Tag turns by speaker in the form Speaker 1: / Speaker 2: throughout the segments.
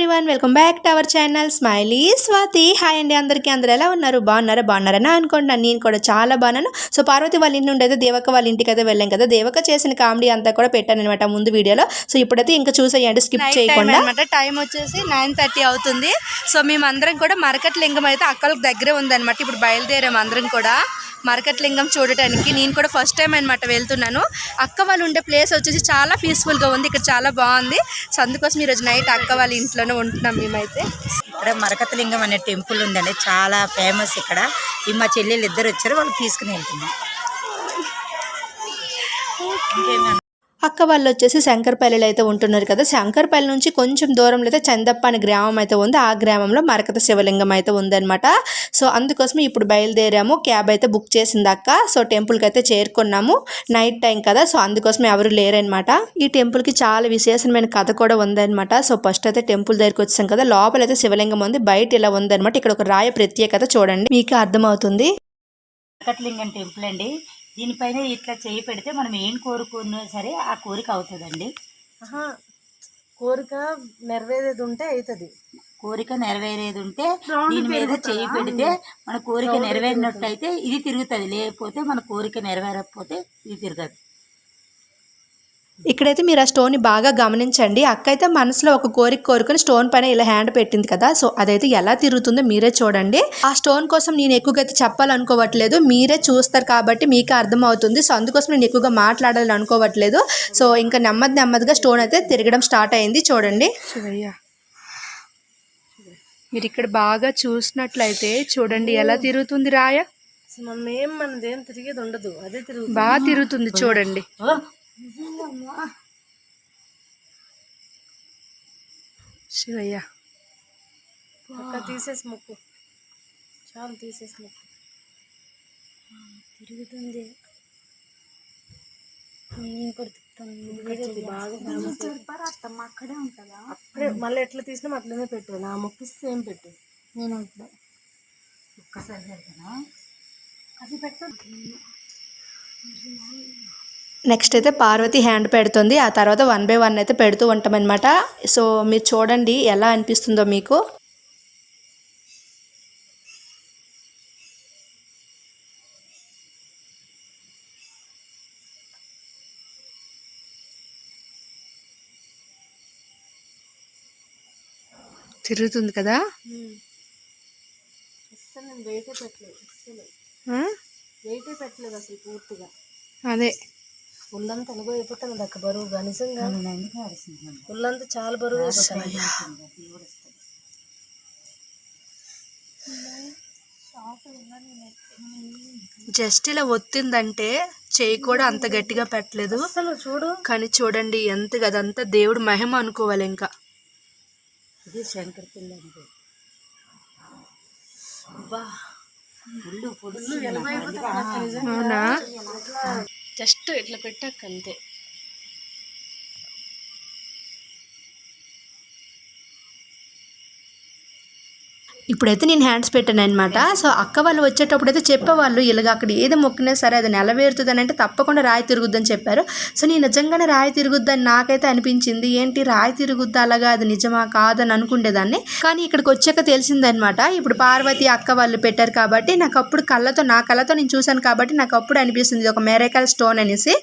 Speaker 1: Everyone welcome back to our channel smiley Swathi hi అండి అందరికీ అందరు ఎలా ఉన్నారు? బాగున్నారా? బాగున్నారని అనుకుంటున్నాను నేను కూడా చాలా బాగున్నాను. సో పార్వతి వాళ్ళ ఇంటి నుండి అయితే దేవక వాళ్ళ ఇంటికి అయితే వెళ్ళాం కదా. దేవక చేసిన కామెడీ అంతా కూడా పెట్టాను అనమాట ముందు వీడియోలో. సో ఇప్పుడైతే ఇంకా చూసేయండి స్కిప్ చేయకుండా.
Speaker 2: అనమాట టైం వచ్చేసి నైన్ థర్టీ అవుతుంది. సో మేమందరం కూడా మరకట్ లింగం అయితే అక్కలకు దగ్గరే ఉందన్నమాట. ఇప్పుడు బయలుదేరాం అందరం కూడా. మరకట్ లింగం చూడటానికి నేను కూడా ఫస్ట్ టైం అనమాట వెళ్తున్నాను. అక్క వాళ్ళు ఉండే ప్లేస్ వచ్చేసి చాలా పీస్ఫుల్గా ఉంది. ఇక్కడ చాలా బాగుంది. సో అందుకోసం ఈరోజు నైట్ అక్క వాళ్ళ ఇంట్లోనే ఉంటున్నాం మేమైతే.
Speaker 3: ఇక్కడ మరకతలింగం అనే టెంపుల్ ఉందండి. చాలా ఫేమస్ ఇక్కడ. ఈ మా చెల్లెలు ఇద్దరు వచ్చారు. వాళ్ళు తీసుకుని వెళ్తున్నాం
Speaker 1: అక్క వాళ్ళు వచ్చేసి శంకరపల్లిలో అయితే ఉంటున్నారు కదా. శంకరపల్లి నుంచి కొంచెం దూరంలో అయితే చందప్ప అనే గ్రామం అయితే ఉంది. ఆ గ్రామంలో మరకత శివలింగం అయితే ఉందన్నమాట. సో అందుకోసం ఇప్పుడు బయలుదేరాము. క్యాబ్ అయితే బుక్ చేసింది అక్క. సో టెంపుల్కి అయితే చేరుకున్నాము. నైట్ టైం కదా. సో అందుకోసం ఎవరు లేరనమాట ఈ టెంపుల్కి చాలా విశేషమైన కథ కూడా ఉందన్నమాట. సో ఫస్ట్ అయితే టెంపుల్ దగ్గరికి వచ్చాం కదా. లోపల అయితే శివలింగం ఉంది. బయట ఇలా ఉందన్నమాట. ఇక్కడ ఒక రాయ ప్రత్యేకత చూడండి. మీకు అర్థమవుతుంది.
Speaker 3: వెంకటలింగం టెంపుల్ అండి. దీనిపైన ఇట్లా చేయి పెడితే మనం ఏం కోరుకున్నా సరే ఆ కోరిక అవుతుందండి.
Speaker 2: కోరిక నెరవేరేది ఉంటే అవుతుంది
Speaker 3: కోరిక నెరవేరేది ఉంటే దీని మీద చేయి పెడితే మన కోరిక నెరవేరినట్టు అయితే ఇది తిరుగుతుంది. లేకపోతే మన కోరిక నెరవేరకపోతే ఇది తిరగదు.
Speaker 1: ఇక్కడైతే మీరు ఆ స్టోన్ని బాగా గమనించండి. అక్క అయితే మనసులో ఒక కోరిక కోరుకుని స్టోన్ పైన ఇలా హ్యాండ్ పెట్టింది కదా. సో అదైతే ఎలా తిరుగుతుందో మీరే చూడండి. ఆ స్టోన్ కోసం నేను ఎక్కువగా అయితే చెప్పాలనుకోవట్లేదు. మీరే చూస్తారు కాబట్టి మీకు అర్థమవుతుంది. సో అందుకోసం నేను ఎక్కువగా మాట్లాడాలని అనుకోవట్లేదు సో ఇంకా నెమ్మది నెమ్మదిగా స్టోన్ అయితే తిరగడం స్టార్ట్ అయింది. చూడండి.
Speaker 2: మీరు ఇక్కడ బాగా చూసినట్లయితే చూడండి ఎలా తిరుగుతుంది రాయ.
Speaker 4: మనం ఏం మనదేం తిరిగేది ఉండదు. అదే తిరుగు
Speaker 2: బాగా తిరుగుతుంది చూడండి. శివయ్య
Speaker 4: అక్క తీసేసి మొక్కు చాలు తీసేసి మొక్కు తిరుగుతుంది నేను కూడా తిప్పుతాను బాగా అక్కడే మళ్ళీ ఎట్లా తీసినా అట్లనే పెట్టు నా మొక్కు సేమ్ పెట్టు నేను అట్లా
Speaker 3: ఒక్కసారి పెడతాను
Speaker 4: అది పెట్టు
Speaker 1: నెక్స్ట్ అయితే పార్వతి హ్యాండ్ పెడుతుంది. ఆ తర్వాత వన్ బై వన్ అయితే పెడుతూ ఉంటామన్నమాట. సో మీరు చూడండి ఎలా అనిపిస్తుందో మీకు.
Speaker 2: తిరుగుతుంది కదా?
Speaker 4: వెయిటే పెట్టలేదు అసలు పూర్తిగా.
Speaker 2: అదే.
Speaker 4: ఒళ్ళంతా అనుభవం అయిపోతాను దక్క బరువుగా నిజంగా ఒళ్ళంతా చాలా బరువు
Speaker 2: జస్ట్ ఇలా ఒత్తిందంటే చేయి కూడా అంత గట్టిగా పెట్టలేదు.
Speaker 4: అసలు చూడు.
Speaker 2: కానీ చూడండి ఎంత అదంతా దేవుడు మహిమ అనుకోవాలి ఇంకా.
Speaker 3: ఇది శంకర పిల్ల
Speaker 2: అవునా?
Speaker 4: జస్ట్ ఇట్లా పెట్టాక అంతే
Speaker 1: ఇప్పుడైతే నేను హ్యాండ్స్ పెట్టాను అనమాట సో అక్క వాళ్ళు వచ్చేటప్పుడు అయితే చెప్పేవాళ్ళు ఇలాగ అక్కడ ఏది మొక్కినా సరే అది నెలవేరుతుంది అని అంటే తప్పకుండా రాయి తిరుగుద్దని చెప్పారు. సో నేను నిజంగానే రాయి తిరుగుద్దని నాకైతే అనిపించింది. ఏంటి రాయి తిరుగుద్దా అలాగా? అది నిజమా కాదని అనుకుండేదాన్ని కానీ ఇక్కడికి వచ్చాక తెలిసిందనమాట ఇప్పుడు పార్వతి అక్క వాళ్ళు పెట్టారు కాబట్టి నాకు అప్పుడు కళ్ళతో నా కళ్ళతో నేను చూశాను కాబట్టి నాకు అప్పుడు అనిపిస్తుంది. ఇది ఒక మెరేకల్ స్టోన్ అనేసి.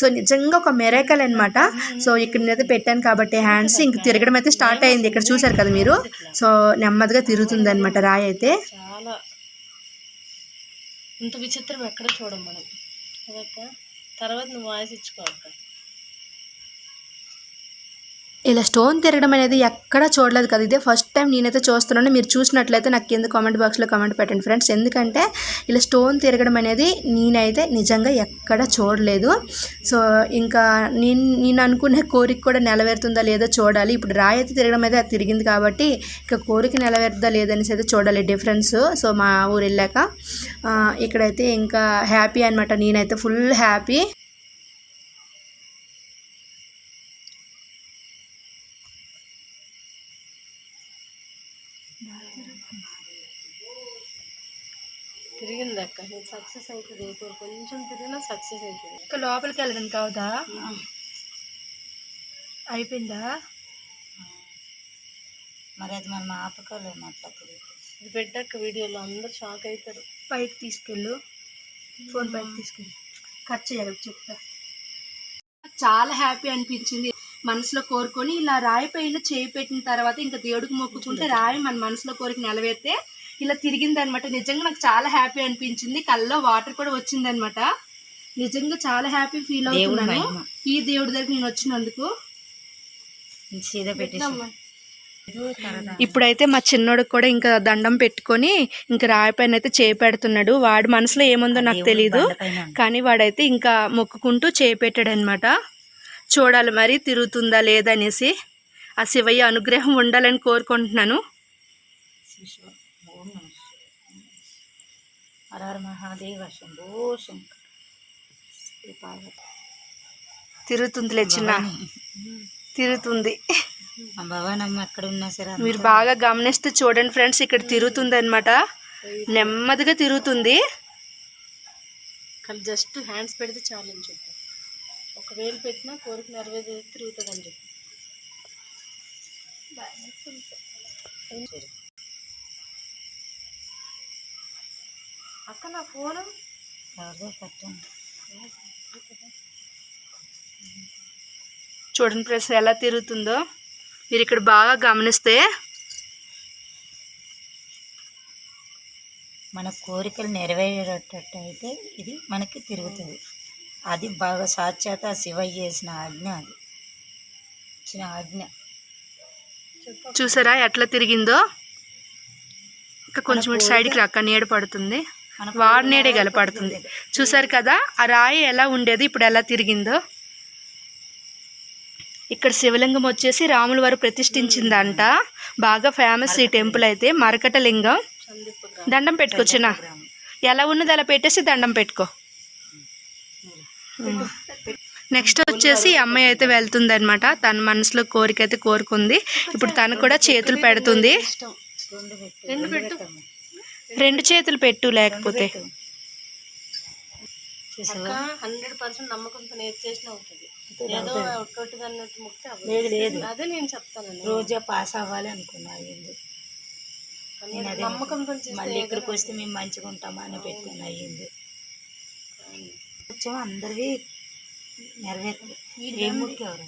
Speaker 1: సో నిజంగా ఒక మెరేకల్ అనమాట సో ఇక్కడ నేనైతే పెట్టాను కాబట్టి హ్యాండ్స్ ఇంక తిరగడం అయితే స్టార్ట్ అయింది. ఇక్కడ చూశారు కదా మీరు? సో నెమ్మదిగా తిరుగుతుంది అనమాట రాయి అయితే
Speaker 4: చాలా. ఇంత విచిత్రం ఎక్కడ చూడం మనం? అదక్క తర్వాత నువ్వు వాయిస్ ఇచ్చుకోక్క
Speaker 1: ఇలా స్టోన్ తిరగడం అనేది ఎక్కడా చూడలేదు కదా. ఇదే ఫస్ట్ టైం నేనైతే చూస్తున్నాను. మీరు చూసినట్లయితే నాకు కింద కామెంట్ బాక్స్లో కామెంట్ పెట్టండి ఫ్రెండ్స్. ఎందుకంటే ఇలా స్టోన్ తిరగడం అనేది నేనైతే నిజంగా ఎక్కడ చూడలేదు. సో ఇంకా నేను నేను అనుకునే కోరిక కూడా నెలవేరుతుందా లేదో చూడాలి. ఇప్పుడు రాయి అయితే తిరగడం అయితే అది తిరిగింది కాబట్టి ఇంకా కోరిక నెరవేరుతుందా లేదనేసి అయితే చూడాలి. డిఫరెన్స్ సో మా ఊరు వెళ్ళాక. ఇక్కడైతే ఇంకా హ్యాపీ అనమాట నేనైతే ఫుల్ హ్యాపీ.
Speaker 4: తిరిగింది అక్క నేను సక్సెస్ అవుతుంది కొంచెం తిరిగినా సక్సెస్ అవుతుంది.
Speaker 2: ఇంకా లోపలికి వెళ్ళడం కావదా? అయిపోయిందా?
Speaker 3: మరి అది మనం ఆపకోలేము అట్లా తిరిగి.
Speaker 4: ఇది పెట్టాక వీడియోలో. అందరు షాక్ అవుతారు
Speaker 2: పైకి తీసుకెళ్ళు. ఫోన్ పైకి తీసుకెళ్ళు. కట్ చేయాలి చెప్తా. చాలా హ్యాపీ అనిపించింది. మనసులో కోరుకొని ఇలా రాయి పైన చేయి పెట్టిన తర్వాత ఇంకా దేవుడికి మొక్కుకుంటే రాయి మన మనసులో కోరిక నెలవేరితే ఇలా తిరిగింది అనమాట నిజంగా నాకు చాలా హ్యాపీ అనిపించింది. కళ్ళలో వాటర్ కూడా వచ్చింది అనమాట నిజంగా చాలా హ్యాపీ ఫీల్ అవుతున్నాను. ఈ దేవుడి దగ్గర నేను వచ్చినందుకు.
Speaker 1: ఇప్పుడైతే మా చిన్నోడికి కూడా ఇంకా దండం పెట్టుకొని ఇంకా రాయి పైన అయితే చేయి పెడుతున్నాడు వాడి మనసులో ఏముందో నాకు తెలియదు. కానీ వాడైతే ఇంకా మొక్కుకుంటూ చేయి పెట్టాడు అనమాట చూడాలి మరి తిరుగుతుందా లేదనేసి ఆ శివయ్య అనుగ్రహం ఉండాలని కోరుకుంటున్నాను.
Speaker 3: హర హర మహాదేవ శంభో శంకర.
Speaker 1: తిరుగుతుందిలే చిన్న. తిరుగుతుంది.
Speaker 3: భవనమ్మ ఎక్కడ ఉన్నా సరే
Speaker 1: మీరు బాగా గమనిస్తే చూడండి ఫ్రెండ్స్ ఇక్కడ తిరుగుతుంది అనమాట నెమ్మదిగా తిరుగుతుంది.
Speaker 4: కానీ జస్ట్ హ్యాండ్స్ పెడితే చాలు అని చెప్పి. ఒకవేళ పెట్టినా కోరిక నెరవేరే తిరుగుతుంది అని చెప్పి. అక్క నా ఫోన్?
Speaker 1: చూడండి ఫ్రెండ్స్ ఎలా తిరుగుతుందో. మీరు ఇక్కడ బాగా గమనిస్తే
Speaker 3: మన కోరికలు నెరవేరేటట్టు అయితే ఇది మనకి తిరుగుతుంది. అది బాగా సాక్షాత్ శివయ్య చేసిన ఆజ్ఞ అది. ఇచ్చిన ఆజ్ఞ.
Speaker 1: చూసారా ఎట్లా తిరిగిందో? ఇంకా కొంచెం ఇటు సైడ్కి రాక నీడ పడుతుంది.
Speaker 3: మన
Speaker 1: వాడి నీడే గలపడుతుంది చూసారు కదా ఆ రాయి ఎలా ఉండేది ఇప్పుడు ఎలా తిరిగిందో? ఇక్కడ శివలింగం వచ్చేసి రాముల వారు ప్రతిష్ఠించిందంట. బాగా ఫేమస్ ఈ టెంపుల్ అయితే మరకట లింగం. దండం పెట్టుకోవచ్చునా ఎలా ఉన్నది అలా పెట్టేసి దండం పెట్టుకో. నెక్స్ట్ వచ్చేసి ఈ అమ్మాయి అయితే వెళ్తుంది అనమాట తన మనసులో కోరిక అయితే కోరుకుంది. ఇప్పుడు తను కూడా చేతులు పెడుతుంది.
Speaker 3: రెండు పెట్టు. రెండు
Speaker 1: చేతులు పెట్టు లేకపోతే.
Speaker 4: హండ్రెడ్ పర్సెంట్ నమ్మకంతో నేను చేసిన అవుతుంది. ఏదో ఒక్కటిగా అన్నట్టు ముక్తే అవ్వదు.
Speaker 3: లేదు లేదు.
Speaker 4: అదే నేను చెప్తాను
Speaker 3: రోజే పాస్ అవ్వాలి అనుకున్నా అయ్యింది.
Speaker 4: నమ్మకంతో
Speaker 3: మళ్ళీ ఇక్కడికి వస్తే మేము మంచిగా ఉంటామా అని పెట్టాను అయ్యింది. వచ్చాము అందరివి నెరవేరుతుంది ఏం ముఖ్యవరు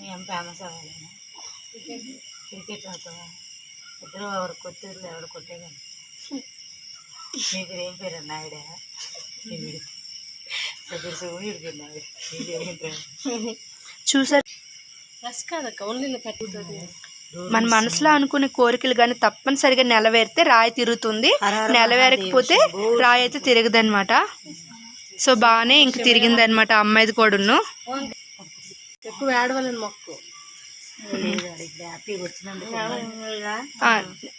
Speaker 3: మేము ఫేమస్ అవ్వాలన్నా క్రికెట్ ఆడతావా? ఇద్దరు ఎవరు కొత్తూరులో ఎవరు కొట్టేగాని మీ పేరు ఏం పేరు? నాయుడా?
Speaker 1: చూసారు?
Speaker 4: ప్లస్ కాదక్క ఓన్లీ ఇలా పెట్టుతుంది
Speaker 1: మన మనసులో అనుకునే కోరికలు కానీ తప్పనిసరిగా నెలవేరితే రాయి తిరుగుతుంది. నెలవేరకపోతే రాయి అయితే తిరగదనమాట సో బాగానే ఇంక తిరిగిందనమాట అమ్మాయిది కూడాను.
Speaker 4: ఎక్కువ ఏడవాలని మొక్కు.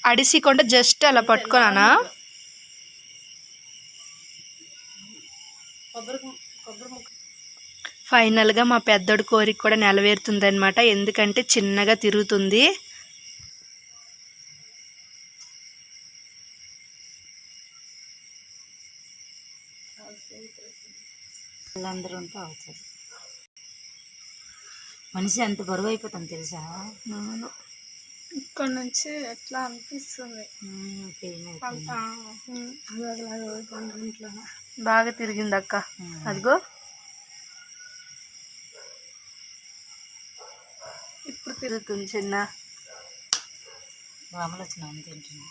Speaker 1: అడిసికుండా జస్ట్ అలా పట్టుకోనా
Speaker 4: కొబ్బరి కొబ్బరి ముక్క
Speaker 1: ఫైనల్గా మా పెద్దోడి కోరిక కూడా నెలవేరుతుంది అనమాట ఎందుకంటే చిన్నగా తిరుగుతుంది.
Speaker 3: వాళ్ళందరూ ఉంటే అవుతుంది మనిషి అంత బరువు అయిపోతాం తెలుసా
Speaker 4: ఇక్కడ నుంచి ఎట్లా అనిపిస్తుంది.
Speaker 1: బాగా తిరిగింది అక్క. అదిగో. ఇప్పుడు తిరుగుతుంది చిన్న.
Speaker 3: వామల స్నానం తింటున్నా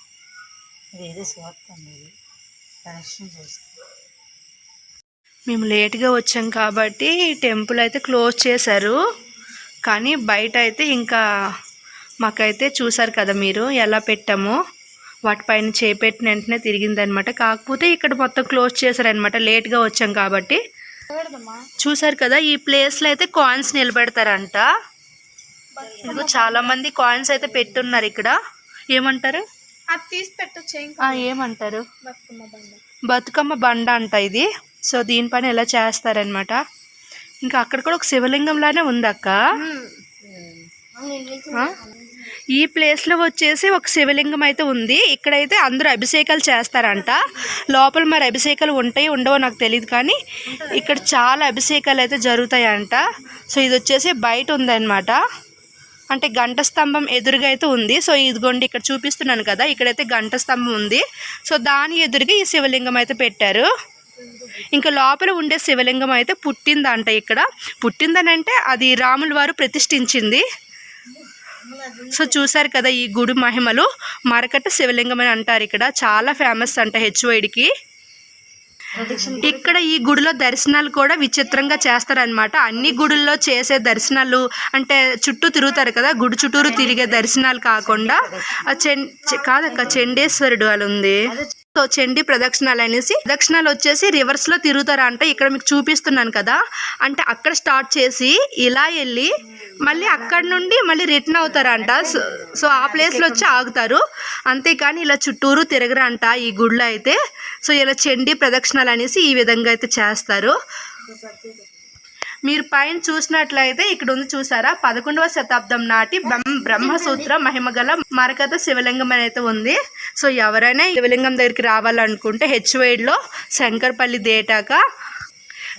Speaker 3: ఇది ఏదో సోపుతుంది ఇది. కనెక్షన్ చేస్తాను
Speaker 1: మేము లేట్గా వచ్చాం కాబట్టి టెంపుల్ అయితే క్లోజ్ చేశారు. కానీ బయట అయితే ఇంకా మాకైతే చూసారు కదా మీరు ఎలా పెట్టామో. వాటిపైన చేపెట్టిన వెంటనే తిరిగిందనమాట కాకపోతే ఇక్కడ మొత్తం క్లోజ్ చేశారనమాట లేట్గా వచ్చాం కాబట్టి. చూసారు కదా ఈ ప్లేస్లో అయితే కాయిన్స్ నిలబెడతారంట. ఇదిగో చాలా మంది కాయిన్స్ అయితే పెట్టున్నారు ఇక్కడ. ఏమంటారు? ఏమంటారు?
Speaker 4: బతుకమ్మ బండ.
Speaker 1: బతుకమ్మ బండ అంట ఇది. సో దీనిపైన ఎలా చేస్తారనమాట ఇంకా అక్కడ కూడా ఒక శివలింగం లానే ఉంది అక్క. ఈ ప్లేస్లో వచ్చేసి ఒక శివలింగం అయితే ఉంది. ఇక్కడైతే అందరూ అభిషేకాలు చేస్తారంట. లోపల మరి అభిషేకాలు ఉంటాయి ఉండవో నాకు తెలియదు కానీ ఇక్కడ చాలా అభిషేకాలు అయితే జరుగుతాయంట. సో ఇది వచ్చేసి బయట ఉందన్నమాట. అంటే గంట స్తంభం ఎదురుగా అయితే ఉంది. సో ఇదిగోండి ఇక్కడ చూపిస్తున్నాను కదా. ఇక్కడైతే గంట స్తంభం ఉంది. సో దాని ఎదురుగా ఈ శివలింగం అయితే పెట్టారు. ఇంకా లోపల ఉండే శివలింగం అయితే పుట్టిందంట ఇక్కడ. పుట్టిందనంటే అది రాముల వారు ప్రతిష్ఠించింది. సో చూసారు కదా ఈ గుడి మహిమలు. మరకట్ట శివలింగం అని అంటారు ఇక్కడ. చాలా ఫేమస్ అంట హెచ్ఓడికి ఇక్కడ ఈ గుడిలో దర్శనాలు కూడా విచిత్రంగా చేస్తారనమాట అన్ని గుడుల్లో చేసే దర్శనాలు అంటే చుట్టూ తిరుగుతారు కదా గుడి చుట్టూరు తిరిగే దర్శనాలు కాకుండా. ఆ చెన్ చె- కాదక్క చండేశ్వరుడు అని ఉంది. సో చండీ ప్రదక్షిణాలు అనేసి ప్రదక్షిణాలు వచ్చేసి రివర్స్లో తిరుగుతారంట ఇక్కడ మీకు చూపిస్తున్నాను కదా. అంటే అక్కడ స్టార్ట్ చేసి ఇలా వెళ్ళి మళ్ళీ అక్కడ నుండి మళ్ళీ రిటర్న్ అవుతారంట. సో- ఆ ప్లేస్లో వచ్చి ఆగుతారు. అంతేకాని ఇలా చుట్టూరు తిరగరంట ఈ గుడిలో అయితే. సో ఇలా చండీ ప్రదక్షిణాలు అనేసి ఈ విధంగా అయితే చేస్తారు. మీరు పైన చూసినట్లయితే ఇక్కడ ఉంది చూసారా? పదకొండవ శతాబ్దం నాటి బ్రహ్మసూత్ర మహిమగల మరకత శివలింగం అనేది ఉంది. సో ఎవరైనా శివలింగం దగ్గరికి రావాలనుకుంటే హెచ్వైడ్లో శంకర్పల్లి దేటాక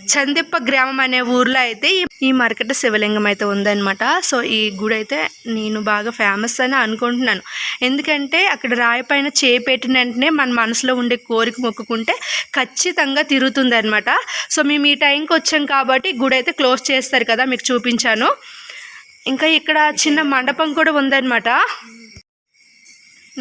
Speaker 1: చందిప్ప గ్రామం అనే ఊర్లో అయితే ఈ- మరకట శివలింగం అయితే ఉందన్నమాట. సో ఈ గుడి అయితే నేను బాగా ఫేమస్ అని అనుకుంటున్నాను. ఎందుకంటే అక్కడ రాయి పైన చేపెట్టిన వెంటనే మన మనసులో ఉండే కోరిక మొక్కుకుంటే ఖచ్చితంగా తిరుగుతుంది అనమాట సో మేము ఈ టైంకి వచ్చాం కాబట్టి గుడి అయితే క్లోజ్ చేస్తారు కదా మీకు చూపించాను. ఇంకా ఇక్కడ చిన్న మండపం కూడా ఉందన్నమాట.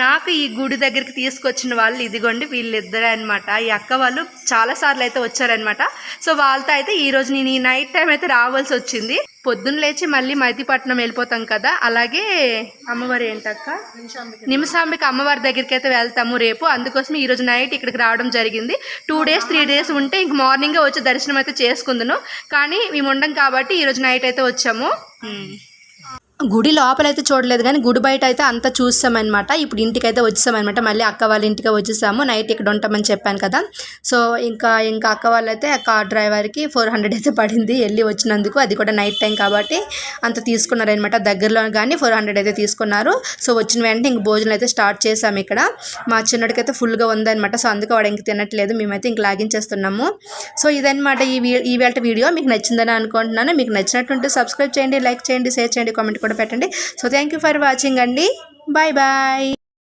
Speaker 1: నాకు ఈ గుడి దగ్గరికి తీసుకొచ్చిన వాళ్ళు ఇదిగోండి వీళ్ళిద్దరే అనమాట ఈ అక్క వాళ్ళు చాలా సార్లు అయితే వచ్చారనమాట సో వాళ్ళతో అయితే ఈ రోజు నేను ఈ నైట్ టైం అయితే రావాల్సి వచ్చింది. పొద్దున్న లేచి మళ్ళీ మైతిపట్నం వెళ్ళిపోతాం కదా. అలాగే అమ్మవారు ఏంటక్క? నిమిషాంబిక. అమ్మవారి దగ్గరికి అయితే వెళ్తాము రేపు. అందుకోసం ఈ రోజు నైట్ ఇక్కడికి రావడం జరిగింది. టూ డేస్ త్రీ డేస్ ఉంటే ఇంక మార్నింగే వచ్చి దర్శనం అయితే చేసుకుందును. కానీ మేము ఉండం కాబట్టి ఈ రోజు నైట్ అయితే వచ్చాము.
Speaker 2: గుడి లోపల అయితే చూడలేదు కానీ గుడి బయట అయితే అంతా చూసామన్నమాట. ఇప్పుడు ఇంటికైతే వచ్చేసామన్నమాట. మళ్ళీ అక్క వాళ్ళ ఇంటికి వచ్చేసాము. నైట్ ఇక్కడ ఉంటామని చెప్పాను కదా. సో ఇంకా ఇంకా అక్క వాళ్ళైతే ఆ కార్ డ్రైవర్కి ఫోర్ హండ్రెడ్ అయితే పడింది వెళ్ళి వచ్చినందుకు. అది కూడా నైట్ టైం కాబట్టి అంత తీసుకున్నారనమాట దగ్గరలో కానీ ఫోర్ హండ్రెడ్ అయితే తీసుకున్నారు. సో వచ్చిన వెంటనే ఇంక భోజనం అయితే స్టార్ట్ చేసాము ఇక్కడ. మా చిన్నడికైతే ఫుల్గా ఉందన్నమాట. సో అందుకే వాడు ఇంక తినట్లేదు. మేమైతే ఇంక లాగించేస్తున్నాము. సో ఇదనమాట ఈ వీ ఈ వేళ వీడియో. మీకు నచ్చిందని అనుకుంటున్నాను. మీకు నచ్చినట్టుంటే సబ్స్క్రైబ్ చేయండి లైక్ చేయండి షేర్ చేయండి కామెంట్ కూడా పెట్టండి. So thank you for watching అండి. Bye bye